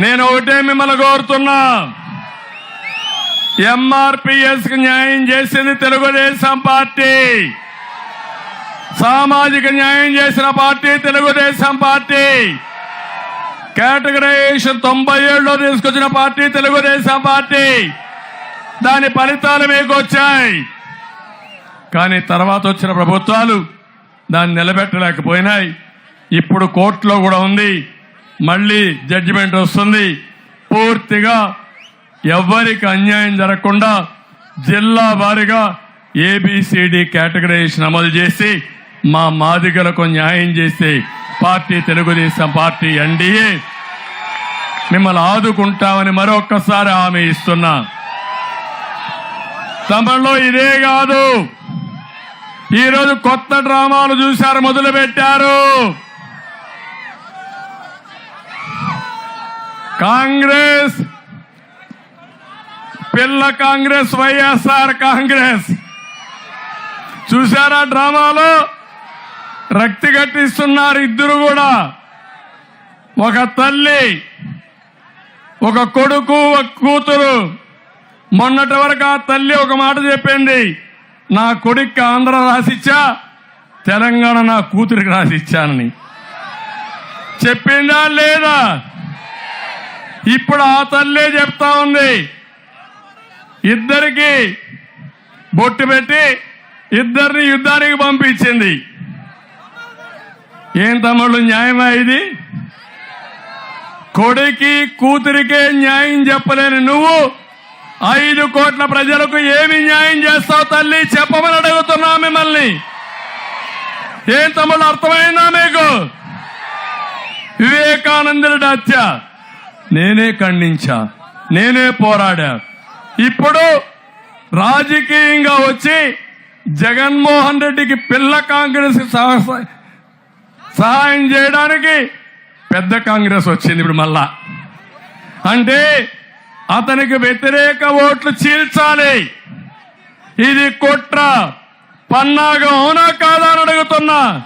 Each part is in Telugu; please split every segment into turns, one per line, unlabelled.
నేను ఒకటే మిమ్మల్ని కోరుతున్నా. ఎంఆర్పిఎస్ న్యాయం చేసింది తెలుగుదేశం పార్టీ. సామాజిక న్యాయం చేసిన పార్టీ తెలుగుదేశం పార్టీ. కేటగరైజేషన్ తొంభై ఏడులో తీసుకొచ్చిన పార్టీ తెలుగుదేశం పార్టీ. దాని ఫలితాలు మీకు వచ్చాయి. కానీ తర్వాత వచ్చిన ప్రభుత్వాలు దాన్ని నిలబెట్టలేకపోయినాయి. ఇప్పుడు కోర్టులో కూడా ఉంది. మళ్ళీ జడ్జిమెంట్ వస్తుంది. పూర్తిగా ఎవరికి అన్యాయం జరగకుండా జిల్లా వారీగా ఏబిసిడి కేటగరైజేషన్ అమలు చేసి మా మాదిగలకు న్యాయం చేసే పార్టీ తెలుగుదేశం పార్టీ ఎన్డీఏ మిమ్మల్ని ఆదుకుంటామని మరొక్కసారి హామీ ఇస్తున్నా. తమలో ఇదే కాదు. ఈరోజు కొత్త డ్రామాలు చూశారు మొదలు పెట్టారు కాంగ్రెస్. పిల్ల కాంగ్రెస్ వైఎస్ఆర్ కాంగ్రెస్. చూశారా డ్రామాలో? రక్తి కట్టిస్తున్నారు ఇద్దరు కూడా. ఒక తల్లి ఒక కొడుకు ఒక కూతురు. మొన్నటి వరకు ఆ తల్లి ఒక మాట చెప్పింది నా కొడుక్కి ఆంధ్ర రాసిచ్చా తెలంగాణ నా కూతురికి రాసిచ్చానని. చెప్పిందా లేదా? ఇప్పుడు ఆ తల్లే చెప్తా ఉంది. ఇద్దరికి బొట్టు పెట్టి ఇద్దరిని యుద్ధానికి పంపించింది. ఏం తమ్ముళ్ళు న్యాయమా ఇది? కొడుకి కూతురికే న్యాయం చెప్పలేని నువ్వు ఐదు కోట్ల ప్రజలకు ఏమి న్యాయం చేస్తావు తల్లి? చెప్పమని అడుగుతున్నా మిమ్మల్ని. ఏం తమ్ముళ్ళు అర్థమైందా మీకు? వివేకానందుడి హత్య. నేనే ఖండించా నేనే పోరాడా. ఇప్పుడు రాజకీయంగా వచ్చి జగన్మోహన్ రెడ్డికి పిల్ల కాంగ్రెస్ సహ- సహాయం చేయడానికి పెద్ద కాంగ్రెస్ వచ్చింది ఇప్పుడు మళ్ళా. అంటే అతనికి వ్యతిరేక ఓట్లు చీల్చాలి. ఇది కుట్ర. పన్నాగం అవునా కాదా అని అడుగుతున్నా.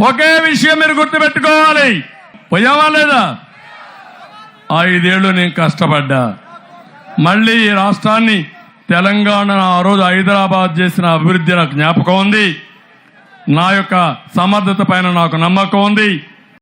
ఒకే విషయం మీరు గుర్తుపెట్టుకోవాలి. పోయావా లేదా? ఐదేళ్ళు నేను కష్టపడ్డా. మళ్ళీ ఈ రాష్ట్రాన్ని తెలంగాణ ఆ రోజు హైదరాబాద్ చేసిన అభివృద్ధి నాకు జ్ఞాపకం ఉంది. నా యొక్క సమర్థత పైన నాకు నమ్మకం ఉంది.